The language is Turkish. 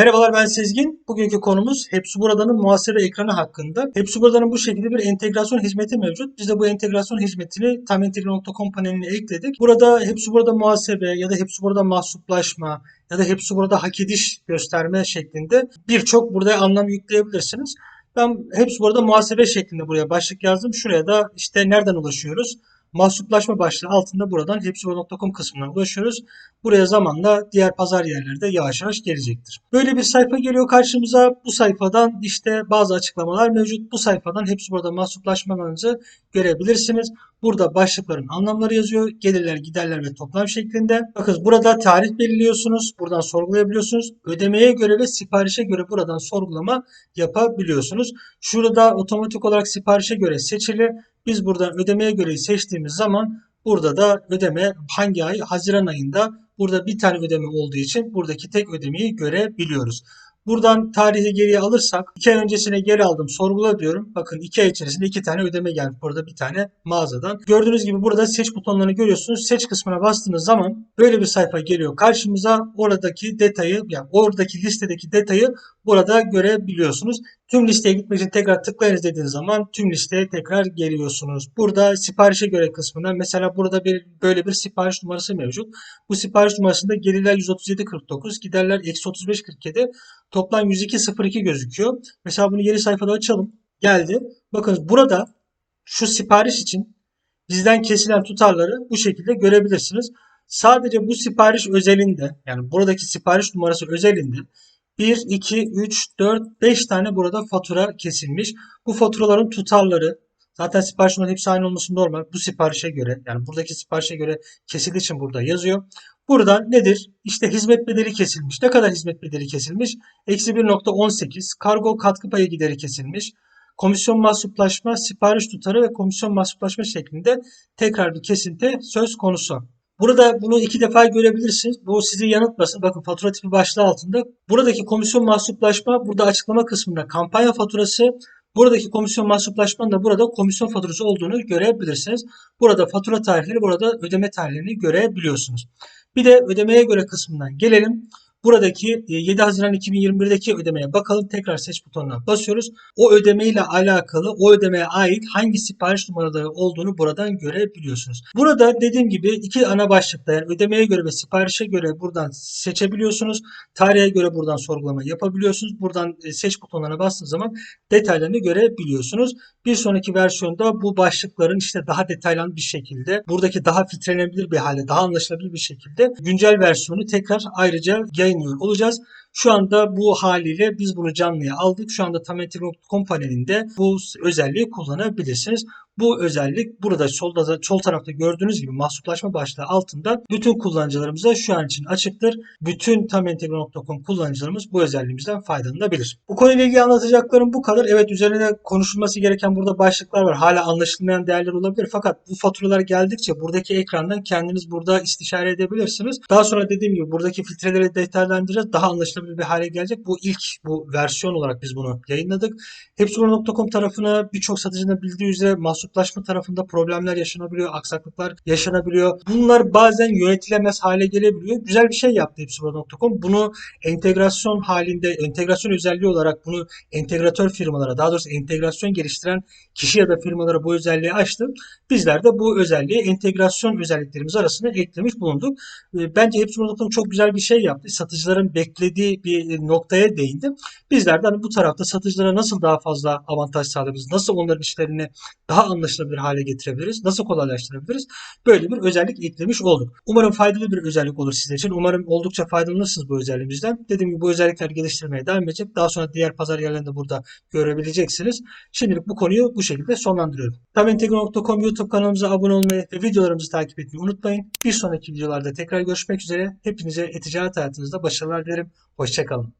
Merhabalar ben Sezgin. Bugünkü konumuz Hepsi Burada'nın muhasebe ekranı hakkında. Hepsi Burada'nın bu şekilde bir entegrasyon hizmeti mevcut. Biz de bu entegrasyon hizmetini tamintegre.com paneline ekledik. Burada Hepsi Burada muhasebe ya da Hepsi Burada mahsuplaşma ya da Hepsi Burada hak ediş gösterme şeklinde birçok burada anlam yükleyebilirsiniz. Ben Hepsi Burada muhasebe şeklinde buraya başlık yazdım. Şuraya da işte nereden ulaşıyoruz? Mahsuplaşma başlığı altında buradan hepsiburada.com kısmına ulaşıyoruz. Buraya zamanla diğer pazar yerlerde yavaş yavaş gelecektir. Böyle bir sayfa geliyor karşımıza. Bu sayfadan işte bazı açıklamalar mevcut. Bu sayfadan hepsi burada mahsuplaşmalarınızı görebilirsiniz. Burada başlıkların anlamları yazıyor. Gelirler, giderler ve toplam şeklinde. Bakın burada tarih belirliyorsunuz. Buradan sorgulayabiliyorsunuz. Ödemeye göre ve siparişe göre buradan sorgulama yapabiliyorsunuz. Şurada otomatik olarak siparişe göre seçili. Biz buradan ödemeye göre seçtiğimiz zaman burada da ödeme hangi ay? Haziran ayında burada bir tane ödeme olduğu için buradaki tek ödemeyi görebiliyoruz. Buradan tarihi geriye alırsak 2 ay öncesine geri aldım sorgula diyorum. Bakın 2 ay içerisinde 2 tane ödeme geldi. Burada bir tane mağazadan. Gördüğünüz gibi burada seç butonlarını görüyorsunuz. Seç kısmına bastığınız zaman böyle bir sayfa geliyor karşımıza. Oradaki detayı yani oradaki listedeki detayı burada görebiliyorsunuz. Tüm listeye gitmek için tekrar tıklayınız dediğiniz zaman tüm listeye tekrar geliyorsunuz. Burada siparişe göre kısmında mesela burada bir böyle bir sipariş numarası mevcut. Bu sipariş numarasında gelirler 137.49, giderler eksi 35.47, toplam 102.02 gözüküyor. Mesela bunu yeni sayfada açalım. Geldi. Bakın burada şu sipariş için bizden kesilen tutarları bu şekilde görebilirsiniz. Sadece bu sipariş özelinde yani buradaki sipariş numarası özelinde 1, 2, 3, 4, 5 tane burada fatura kesilmiş. Bu faturaların tutarları zaten sipariş numarası hepsi aynı olması normal. Bu siparişe göre yani buradaki siparişe göre kesildiği için burada yazıyor. Buradan nedir? İşte hizmet bedeli kesilmiş. Ne kadar hizmet bedeli kesilmiş? Eksi 1.18. Kargo katkı payı gideri kesilmiş. Komisyon mahsuplaşma, sipariş tutarı ve komisyon mahsuplaşma şeklinde tekrar bir kesinti söz konusu. Burada bunu iki defa görebilirsiniz. Bu sizi yanıltmasın. Bakın fatura tipi başlığı altında. Buradaki komisyon mahsuplaşma burada açıklama kısmında kampanya faturası. Buradaki komisyon mahsuplaşmanın da burada komisyon faturası olduğunu görebilirsiniz. Burada fatura tarihleri, burada ödeme tarihlerini görebiliyorsunuz. Bir de ödemeye göre kısmından gelelim. Buradaki 7 Haziran 2021'deki ödemeye bakalım. Tekrar seç butonuna basıyoruz. O ödeme ile alakalı o ödemeye ait hangi sipariş numaraları olduğunu buradan görebiliyorsunuz. Burada dediğim gibi iki ana başlıkta yani ödemeye göre ve siparişe göre buradan seçebiliyorsunuz. Tarihe göre buradan sorgulama yapabiliyorsunuz. Buradan e, seç butonuna bastığınız zaman detaylarını görebiliyorsunuz. Bir sonraki versiyonda bu başlıkların işte daha detaylı bir şekilde buradaki daha filtrelenebilir bir hale, daha anlaşılabilir bir şekilde güncel versiyonu tekrar ayrıca yayınlıyor olacağız. Şu anda bu haliyle biz bunu canlıya aldık. Şu anda Tametik.com panelinde bu özelliği kullanabilirsiniz. Bu özellik burada solda sol tarafta gördüğünüz gibi mahsuplaşma başlığı altında bütün kullanıcılarımıza şu an için açıktır. Bütün tamintegre.com kullanıcılarımız bu özelliğimizden faydalanabilir. Bu konuyla ilgili anlatacaklarım bu kadar. Evet üzerine konuşulması gereken burada başlıklar var. Hala anlaşılmayan değerler olabilir. Fakat bu faturalar geldikçe buradaki ekrandan kendiniz burada istişare edebilirsiniz. Daha sonra dediğim gibi buradaki filtreleri detaylandıracağız. Daha anlaşılabilir bir hale gelecek. Bu ilk bu versiyon olarak biz bunu yayınladık. Hepsiburada.com tarafına birçok satıcının bildiği üzere mahsuplaşma tarafında problemler yaşanabiliyor, aksaklıklar yaşanabiliyor. Bunlar bazen yönetilemez hale gelebiliyor. Güzel bir şey yaptı Hepsiburada.com. Bunu entegrasyon halinde, entegrasyon özelliği olarak bunu entegratör firmalara, daha doğrusu entegrasyon geliştiren kişi ya da firmalara bu özelliği açtı. Bizler de bu özelliği entegrasyon özelliklerimiz arasında eklemiş bulunduk. Bence Hepsiburada.com çok güzel bir şey yaptı. Satıcıların beklediği bir noktaya değindi. Bizler de hani bu tarafta satıcılara nasıl daha fazla avantaj sağlayabiliriz? Nasıl onların işlerini daha anlaşılabilir hale getirebiliriz? Nasıl kolaylaştırabiliriz? Böyle bir özellik eklemiş olduk. Umarım faydalı bir özellik olur sizler için. Umarım oldukça faydalanırsınız bu özelliğimizden. Dediğim gibi bu özellikler geliştirmeye devam edecek. Daha sonra diğer pazar yerlerinde burada görebileceksiniz. Şimdilik bu konuyu bu şekilde sonlandırıyorum. Tamintegro.com YouTube kanalımıza abone olmayı ve videolarımızı takip etmeyi unutmayın. Bir sonraki videolarda tekrar görüşmek üzere. Hepinize e-ticaret hayatınızda başarılar dilerim. Hoşçakalın.